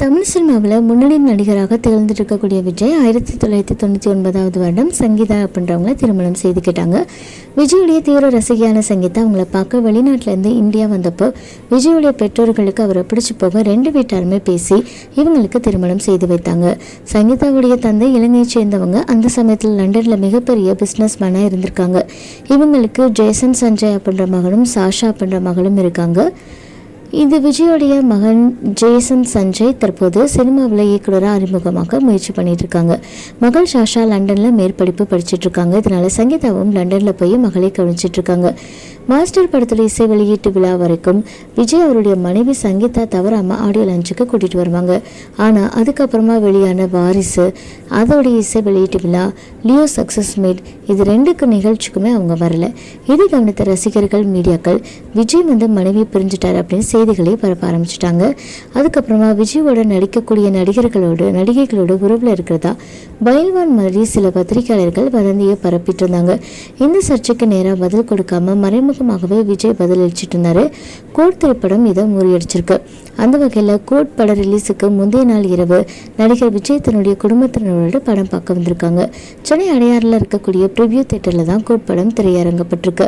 தமிழ் சினிமாவில் முன்னணி நடிகராக திகழ்ந்துட்டு இருக்கக்கூடிய விஜய் ஆயிரத்தி தொள்ளாயிரத்தி தொண்ணூற்றி ஒன்பதாவது வருடம் சங்கீதா அப்படின்றவங்கள திருமணம் செய்து செய்துக்கிட்டாங்க விஜயுடைய தீவிர ரசிகையான சங்கீதா அவங்கள பார்க்க வெளிநாட்டிலேருந்து இந்தியா வந்தப்போ விஜயுடைய பெற்றோர்களுக்கு அவரை பிடிச்சி போக ரெண்டு வீட்டாருமே பேசி இவங்களுக்கு திருமணம் செய்து வைத்தாங்க. சங்கீதாவுடைய தந்தை இலங்கையை சேர்ந்தவங்க அந்த சமயத்தில் லண்டனில் மிகப்பெரிய பிஸ்னஸ் மேனாக இருந்திருக்காங்க. இவங்களுக்கு ஜேசன் சஞ்சய் அப்படின்ற மகனும் சாஷா அப்படின்ற மகளும் இருக்காங்க. இந்த விஜயோடைய மகன் ஜேசன் சஞ்சய் தற்போது சினிமாவில் இயக்குனராக அறிமுகமாக முயற்சி பண்ணிட்டு இருக்காங்க. மகள் ஷாஷா லண்டனில் மேற்படிப்பு படிச்சுட்டு இருக்காங்க. இதனால சங்கீதாவும் லண்டனில் போய் மகளை கவனிச்சிட்டு இருக்காங்க. மாஸ்டர் படத்தில் இசை வெளியீட்டு விழா வரைக்கும் விஜய் அவருடைய மனைவி சங்கீதா தவறாமல் ஆடியோ லஞ்சுக்கு கூட்டிகிட்டு வருவாங்க. ஆனால் அதுக்கப்புறமா வெளியான வாரிசு அதோடைய இசை வெளியீட்டு விழா லியோ சக்ஸஸ் மீட் இது ரெண்டுக்கு நிகழ்ச்சிக்குமே அவங்க வரல. இதை கவனித்த ரசிகர்கள் மீடியாக்கள் விஜய் வந்து மனைவி பிரிஞ்சுட்டார் அப்படின்னு செய்திகளை பரப்ப ஆரம்பிச்சிட்டாங்க. அதுக்கப்புறமா விஜயோட நடிக்கக்கூடிய நடிகர்களோடு நடிகைகளோட உறவில் இருக்கிறதா பயில்வான் மாதிரி சில பத்திரிகையாளர்கள் வதந்தியை பரப்பிட்டு இருந்தாங்க. இந்த சர்ச்சைக்கு நேராக பதில் கொடுக்காம மறைமுக சுமூகமாகவே விஜய் பதில் அளிச்சிட்டு இருந்தாரு கோட் திரைப்படம் இதை முறியடிச்சிருக்கு. அந்த வகையில் கோட் பட ரிலீஸுக்கு முந்தைய நாள் இரவு நடிகர் விஜய் தன்னுடைய குடும்பத்தினரோட படம் பார்க்க வந்திருக்காங்க. சென்னை அடையாறில் இருக்கக்கூடிய ப்ரிவியூ தேட்டரில் தான் கோட் படம் திரையரங்கப்பட்டிருக்கு.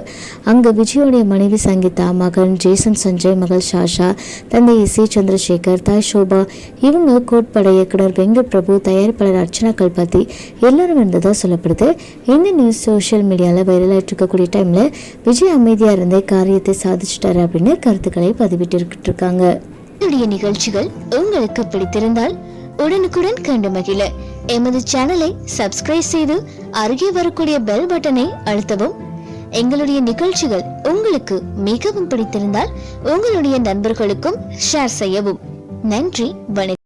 அங்கே விஜயோடைய மனைவி சங்கீதா மகன் ஜேசன் சஞ்சய் மகள் ஷாஷா தந்தை இசை சந்திரசேகர் தாய் ஷோபா இவங்க கோட் பட இயக்குனர் வெங்கட் பிரபு தயாரிப்பாளர் அர்ச்சனா கல்பாத்தி எல்லாரும் இருந்ததாக சொல்லப்படுது. இந்த நியூஸ் சோஷியல் மீடியாவில் வைரலாகிட்டு இருக்கக்கூடிய டைமில் விஜய் அமைதியாக இருந்தே காரியத்தை சாதிச்சிட்டாரு அப்படின்னு கருத்துக்களை பதிவிட்டு இருக்காங்க என்னுடைய நிகழ்ச்சிகள் உங்களுக்கு பிடித்திருந்தால் உடனுக்குடன் கண்டு மகிழ. எமது சேனலை சப்ஸ்கிரைப் செய்து அருகே வரக்கூடிய பெல் பட்டனை அழுத்தவும். எங்களுடைய நிகழ்ச்சிகள் உங்களுக்கு மிகவும் பிடித்திருந்தால் உங்களுடைய நண்பர்களுக்கும் ஷேர் செய்யவும். நன்றி வணக்கம்.